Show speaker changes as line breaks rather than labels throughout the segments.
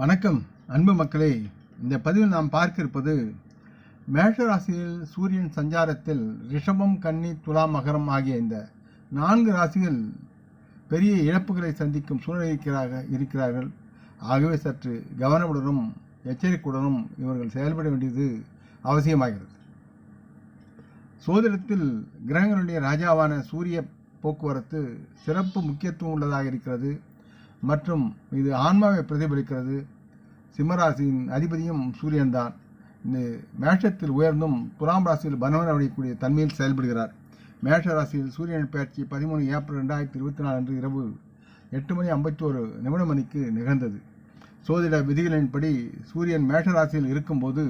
வணக்கம் அன்பு மக்களே. இந்த பதிவில் நாம் பார்க்க இருப்பது மேஷ ராசியில் சூரியன் சஞ்சாரத்தில் ரிஷபம் கன்னி துலா மகரம் ஆகிய இந்த நான்கு ராசிகள் பெரிய இழப்புகளை சந்திக்கும் சூழ்நிலை இருக்கிறாக இருக்கிறார்கள். ஆகவே சற்று கவனமுடனும் எச்சரிக்கையுடனும் இவர்கள் செயல்பட வேண்டியது அவசியமாகிறது. சோதிடத்தில் கிரகங்களுடைய ராஜாவான சூரிய போக்குவரத்து சிறப்பு முக்கியத்துவம் உள்ளதாக இருக்கிறது. மற்றும் இது ஆன்மாவை பிரதிபலிக்கிறது. சிம்மராசியின் அதிபதியும் சூரியன்தான் இந்த மேஷத்தில் உயர்ந்தும் துலாம் ராசியில் பனவன் அடையக்கூடிய தன்மையில் செயல்படுகிறார். மேஷ ராசியில் சூரியன் பயிற்சி பதிமூணு ஏப்ரல் ரெண்டாயிரத்தி இருபத்தி நாலு அன்று இரவு எட்டு மணி ஐம்பத்தோரு நிமிட மணிக்கு நிகழ்ந்தது. சோதிட விதிகளின்படி சூரியன் மேஷ ராசியில் இருக்கும்போது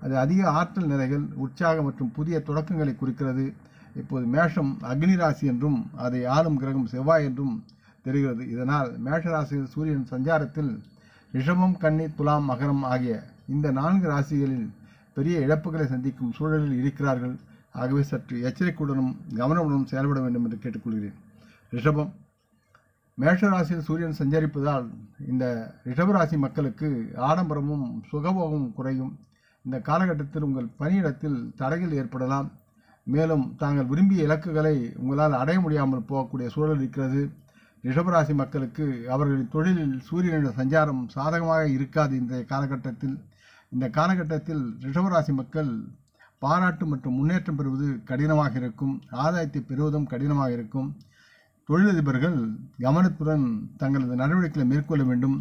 அது அதிக ஆற்றல் நிலைகள் உற்சாகம் மற்றும் புதிய தொடக்கங்களை குறிக்கிறது. இப்போது மேஷம் அக்னி ராசி என்றும் அதை ஆளும் கிரகம் செவ்வாய் என்றும் தெரிகிறது. இதனால் மேஷராசியில் சூரியன் சஞ்சாரத்தில் ரிஷபம் கன்னி துலாம் மகரம் ஆகிய இந்த நான்கு ராசிகளில் பெரிய இழப்புகளை சந்திக்கும் சூழலில் இருக்கிறார்கள். ஆகவே சற்று எச்சரிக்கையுடனும் கவனமுடனும் செயல்பட வேண்டும் என்று கேட்டுக்கொள்கிறேன். ரிஷபம். மேஷராசியில் சூரியன் சஞ்சரிப்பதால் இந்த ரிஷபராசி மக்களுக்கு ஆடம்பரமும் சுகபோகமும் குறையும். இந்த காலகட்டத்தில் உங்கள் பணியிடத்தில் தடைகள் ஏற்படலாம். மேலும் தாங்கள் விரும்பிய இலக்குகளை உங்களால் அடைய முடியாமல் போகக்கூடிய சூழல் இருக்கிறது. ரிஷபராசி மக்களுக்கு அவர்களின் தொழிலில் சூரியனின் சஞ்சாரம் சாதகமாக இருக்காது இந்த காலகட்டத்தில். இந்த காலகட்டத்தில் ரிஷபராசி மக்கள் பாராட்டு மற்றும் முன்னேற்றம் பெறுவது கடினமாக இருக்கும். ஆதாயத்தை பெறுவதும் கடினமாக இருக்கும். தொழிலதிபர்கள் கவனத்துடன் தங்களது நடவடிக்கைகளை மேற்கொள்ள வேண்டும்.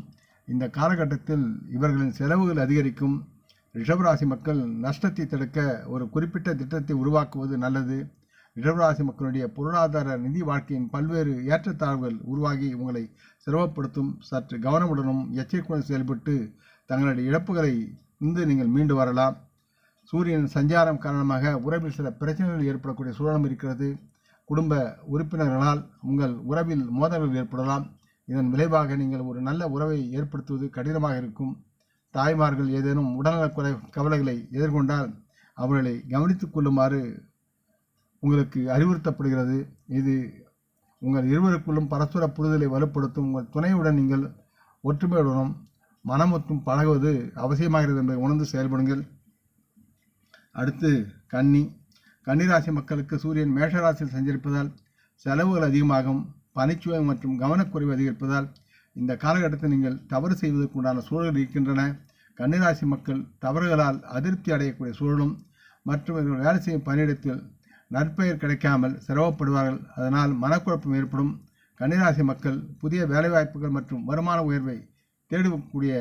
இந்த காலகட்டத்தில் இவர்களின் செலவுகள் அதிகரிக்கும். ரிஷபராசி மக்கள் நஷ்டத்தை தடுக்க ஒரு குறிப்பிட்ட திட்டத்தை உருவாக்குவது நல்லது. இடவராசி மக்களுடைய பொருளாதார நிதி வாழ்க்கையின் பல்வேறு ஏற்றத்தாழ்வுகள் உருவாகி உங்களை சிரமப்படுத்தும் சற்று கவனமுடனும் எச்சரிக்கையுடன் செயல்பட்டு தங்களுடைய இழப்புகளை இருந்து நீங்கள் மீண்டு வரலாம். சூரியன் சஞ்சாரம் காரணமாக உறவில் சில பிரச்சனைகள் ஏற்படக்கூடிய சூழலும் இருக்கிறது. குடும்ப உறுப்பினர்களால் உங்கள் உறவில் மோதல்கள் ஏற்படலாம். இதன் விளைவாக நீங்கள் ஒரு நல்ல உறவை ஏற்படுத்துவது கடினமாக இருக்கும். தாய்மார்கள் ஏதேனும் உடல்நலக் குறை கவலைகளை எதிர்கொண்டால் அவர்களை கவனித்துக் கொள்ளுமாறு உங்களுக்கு அறிவுறுத்தப்படுகிறது. இது உங்கள் இருவருக்குள்ளும் பரஸ்பர புரிதலை வலுப்படுத்தும் உங்கள் துணையுடன் நீங்கள் ஒற்றுமையுடனும் மனமொத்தும் பழகுவது அவசியமாகிறது என்பதை உணர்ந்து செயல்படுங்கள். அடுத்து கன்னி. கன்னிராசி மக்களுக்கு சூரியன் மேஷராசியில் சஞ்சரிப்பதால் செலவுகள் அதிகமாகும் பனிச்சுவை மற்றும் கவனக்குறைவு அதிகரிப்பதால் இந்த காலகட்டத்தில் நீங்கள் தவறு செய்வதற்குண்டான சூழல்கள் இருக்கின்றன. கன்னிராசி மக்கள் தவறுகளால் அதிருப்தி அடையக்கூடிய சூழலும் மற்றும் இவர்கள் வேலை செய்யும் பணியிடத்தில் நற்பெயர் கிடைக்காமல் சிரமப்படுவார்கள் அதனால் மனக்குழப்பம் ஏற்படும். கன்னிராசி மக்கள் புதிய வேலைவாய்ப்புகள் மற்றும் வருமான உயர்வை தேடக்கூடிய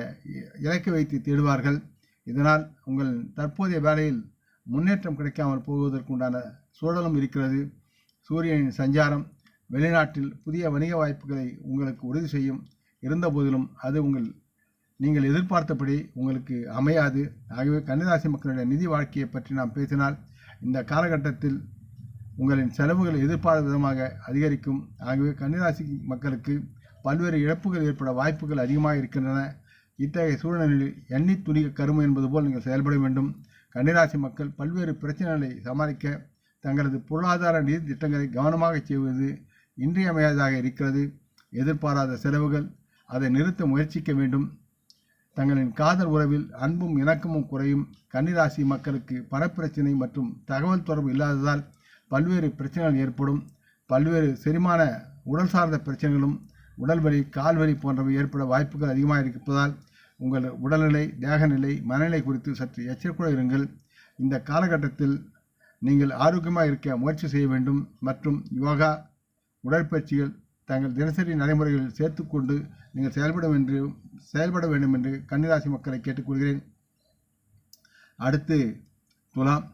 இலக்கை வைத்து தேடுவார்கள். இதனால் உங்கள் தற்போதைய வேலையில் முன்னேற்றம் கிடைக்காமல் போவதற்குண்டான சூழலும் இருக்கிறது. சூரியனின் சஞ்சாரம் வெளிநாட்டில் புதிய வணிக வாய்ப்புகளை உங்களுக்கு உறுதி செய்யும். இருந்தபோதிலும் அது உங்கள் நீங்கள் எதிர்பார்த்தபடி உங்களுக்கு அமையாது. ஆகவே கன்னிராசி மக்களுடைய நிதி வாழ்க்கையை பற்றி நாம் பேசினால் இந்த காலகட்டத்தில் உங்களின் செலவுகள் எதிர்பாராத விதமாக அதிகரிக்கும். ஆகவே கன்னிராசி மக்களுக்கு பல்வேறு இழப்புகள் ஏற்பட வாய்ப்புகள் அதிகமாக இருக்கின்றன. இத்தகைய சூழ்நிலையில் எண்ணி துணிக கருமை என்பது போல் நீங்கள் செயல்பட வேண்டும். கன்னிராசி மக்கள் பல்வேறு பிரச்சனைகளை சமாளிக்க தங்களது பொருளாதார நிதி திட்டங்களை கவனமாக செய்வது இன்றியமையாததாக இருக்கிறது. எதிர்பாராத செலவுகள் அதை நிறுத்த முயற்சிக்க வேண்டும். தங்களின் காதல் உறவில் அன்பும் இணக்கமும் குறையும். கன்னிராசி மக்களுக்கு பணப்பிரச்சனை மற்றும் தகவல் தொடர்பு இல்லாததால் பல்வேறு பிரச்சனைகள் ஏற்படும். பல்வேறு செரிமான உடல் சார்ந்த பிரச்சனைகளும் கால் வலி போன்றவை ஏற்பட வாய்ப்புகள் அதிகமாக இருப்பதால் உங்கள் உடல்நிலை தேகநிலை மனநிலை குறித்து சற்று எச்சரிக்கையாக இருங்கள். இந்த காலகட்டத்தில் நீங்கள் ஆரோக்கியமாக இருக்க முயற்சி செய்ய வேண்டும். மற்றும் யோகா உடற்பயிற்சிகள் தங்கள் தினசரி நடைமுறைகளில் சேர்த்துக்கொண்டு நீங்கள் செயல்பட என்று செயல்பட வேண்டும் என்று கன்னிராசி மக்களை கேட்டுக்கொள்கிறேன். அடுத்து துலாம்.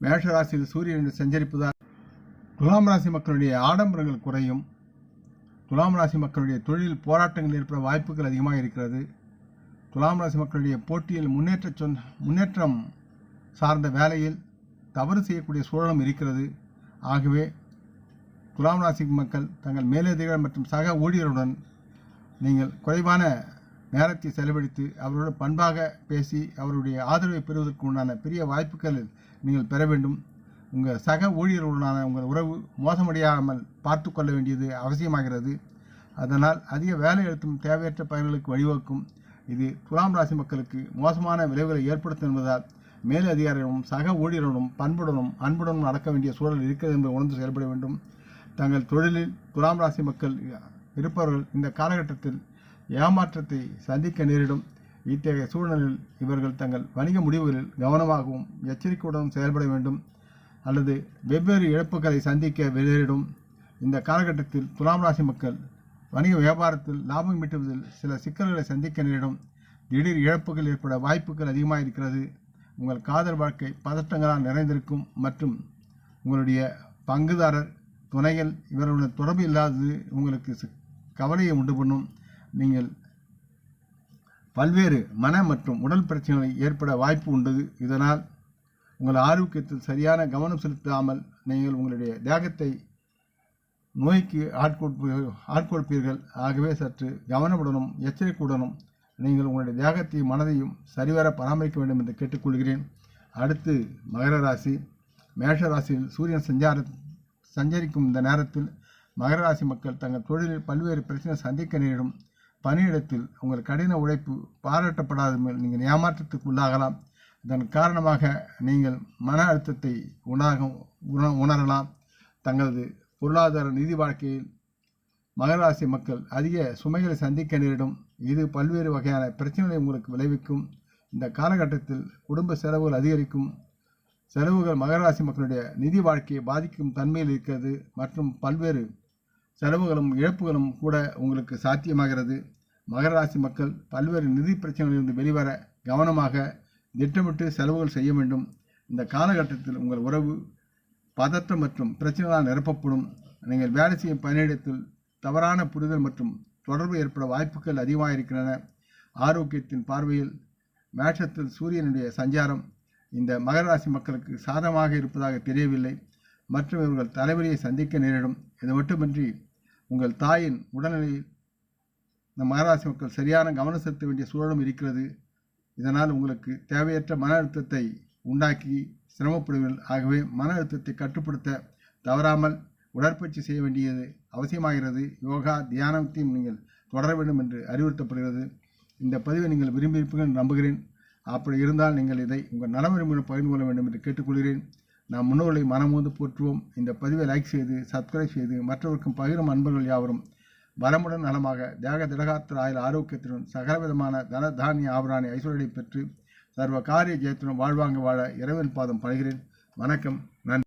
மேஷராசியில் சூரியன் சஞ்சரிப்பதால் துலாம் ராசி மக்களுடைய ஆடம்பரங்கள் குறையும். துலாம் ராசி மக்களுடைய தொழில் போராட்டங்கள் ஏற்பட வாய்ப்புகள் அதிகமாக இருக்கிறது. துலாம் ராசி மக்களுடைய போட்டியில் முன்னேற்ற சொன் முன்னேற்றம் சார்ந்த வேலையில் தவறு செய்யக்கூடிய சூழலும் இருக்கிறது. ஆகவே துலாம் ராசி மக்கள் தங்கள் மேலதிகாரி மற்றும் சக ஊழியருடன் நீங்கள் குறைவான நேரத்தை செலவழித்து அவருடன் பண்பாக பேசி அவருடைய ஆதரவை பெறுவதற்கு உண்டான பெரிய வாய்ப்புகள் நீங்கள் பெற வேண்டும். உங்கள் சக ஊழியர்களுடனான உங்கள் உறவு மோசமடையாமல் பார்த்து கொள்ள வேண்டியது அவசியமாகிறது. அதனால் அதிக வேலை எழுத்தும் தேவையற்ற பயன்களுக்கு வழிவகுக்கும். இது துலாம் ராசி மக்களுக்கு மோசமான விளைவுகளை ஏற்படுத்தும் என்பதால் மேல் அதிகாரிகளும் சக ஊழியர்களும் பண்புடனும் அன்புடனும் நடக்க வேண்டிய சூழல் இருக்கிறது என்பதை உணர்ந்து செயல்பட வேண்டும். தங்கள் தொழிலில் துலாம் ராசி மக்கள் இருப்பவர்கள் இந்த காலகட்டத்தில் ஏமாற்றத்தை சந்திக்க நேரிடும். இத்தகைய சூழ்நிலையில் இவர்கள் தங்கள் வணிக முடிவுகளில் கவனமாகவும் எச்சரிக்கையுடனும் செயல்பட வேண்டும். அல்லது வெவ்வேறு இழப்புகளை சந்திக்க நேரிடும். இந்த காலகட்டத்தில் துலாம் ராசி மக்கள் வணிக வியாபாரத்தில் லாபம் ஈட்டுவதில் சில சிக்கல்களை சந்திக்க நேரிடும். திடீர் இழப்புகள் ஏற்பட வாய்ப்புகள் அதிகமாக இருக்கிறது. உங்கள் காதல் வாழ்க்கை பதட்டங்களால் நிறைந்திருக்கும் மற்றும் உங்களுடைய பங்குதாரர் துணைகள் இவர்களுடன் தொடர்பு இல்லாதது உங்களுக்கு கவலையை உண்டு பண்ணும். நீங்கள் பல்வேறு மன மற்றும் உடல் பிரச்சனைகள் ஏற்பட வாய்ப்பு உண்டு இதனால் உங்கள் ஆரோக்கியத்தில் சரியான கவனம் செலுத்தாமல் நீங்கள் உங்களுடைய தேகத்தை நோய்க்கு ஆட்கொடுப்பீர்கள் ஆட்கொடுப்பீர்கள். ஆகவே சற்று கவனமுடனும் எச்சரிக்கையுடனும் நீங்கள் உங்களுடைய தேகத்தையும் மனதையும் சரிவர பராமரிக்க வேண்டும் என்று கேட்டுக்கொள்கிறேன். அடுத்து மகர ராசி. மேஷ ராசியில் சூரியன் சஞ்சார சஞ்சரிக்கும் இந்த நேரத்தில் மகர ராசி மக்கள் தங்கள் தொழிலில் பல்வேறு பிரச்சனை சந்திக்க நேரிடும். பணியிடத்தில் உங்கள் கடின உழைப்பு பாராட்டப்படாத மேல் நீங்கள் ஏமாற்றத்துக்கு உள்ளாகலாம். இதன் காரணமாக நீங்கள் மன அழுத்தத்தை உணாக உண உணரலாம். தங்களது பொருளாதார நிதி வாழ்க்கையில் மகராசி மக்கள் அதிக சுமைகளை சந்திக்க நேரிடும். இது பல்வேறு வகையான பிரச்சனைகளை உங்களுக்கு விளைவிக்கும். இந்த காலகட்டத்தில் குடும்ப செலவுகள் அதிகரிக்கும். செலவுகள் மகராசி மக்களுடைய நிதி வாழ்க்கையை பாதிக்கும் தன்மையில் இருக்கிறது. மற்றும் பல்வேறு செலவுகளும் இழப்புகளும் கூட உங்களுக்கு சாத்தியமாகிறது. மகர ராசி மக்கள் பல்வேறு நிதி பிரச்சனைகளிலிருந்து வெளிவர கவனமாக திட்டமிட்டு செலவுகள் செய்ய வேண்டும். இந்த காலகட்டத்தில் உங்கள் உறவு பதற்றம் மற்றும் பிரச்சனைகளால் நிரப்பப்படும். நீங்கள் வேலை செய்யும் பணியிடத்தில் தவறான புரிதல் மற்றும் தொடர்பு ஏற்பட வாய்ப்புகள் அதிகமாக இருக்கின்றன ஆரோக்கியத்தின் பார்வையில் மேஷத்தில் சூரியனுடைய சஞ்சாரம் இந்த மகர ராசி மக்களுக்கு சாதமாக இருப்பதாக தெரியவில்லை. மற்றும் இவர்கள் தலைவலியை சந்திக்க நேரிடும். இது மட்டுமின்றி உங்கள் தாயின் உடல்நிலையில் இந்த மகராசி மக்கள் சரியான கவனம் செலுத்த வேண்டிய சூழலும் இருக்கிறது. இதனால் உங்களுக்கு தேவையற்ற மன அழுத்தத்தை உண்டாக்கி சிரமப்படுவீர்கள். ஆகவே மன அழுத்தத்தை கட்டுப்படுத்த தவறாமல் உடற்பயிற்சி செய்ய வேண்டியது அவசியமாகிறது. யோகா தியானத்தையும் நீங்கள் தொடர வேண்டும் என்று அறிவுறுத்தப்படுகிறது. இந்த பதிவை நீங்கள் விரும்பியிருப்பீர்கள் நம்புகிறேன். அப்படி இருந்தால் நீங்கள் இதை உங்கள் நலவரிமுடன் பகிர்ந்து கொள்ள வேண்டும் என்று கேட்டுக்கொள்கிறேன். நாம் முன்னோர்களை மனமோந்து போற்றுவோம். இந்த பதிவை லைக் செய்து சப்ஸ்கிரைப் செய்து மற்றவருக்கும் பகிரும் அன்பர்கள் யாவரும் வளமுடன் நலமாக தேக திடகாத்திர ஆயுள் ஆரோக்கியத்துடன் சகலவிதமான தன தானிய ஆபராணி ஐஸ்வர்யம் பெற்று சர்வ காரிய ஜெயத்துடன் வாழ்வாங்க வாழ இறைவன் பாதம் பழகிறேன் வணக்கம். நன்றி.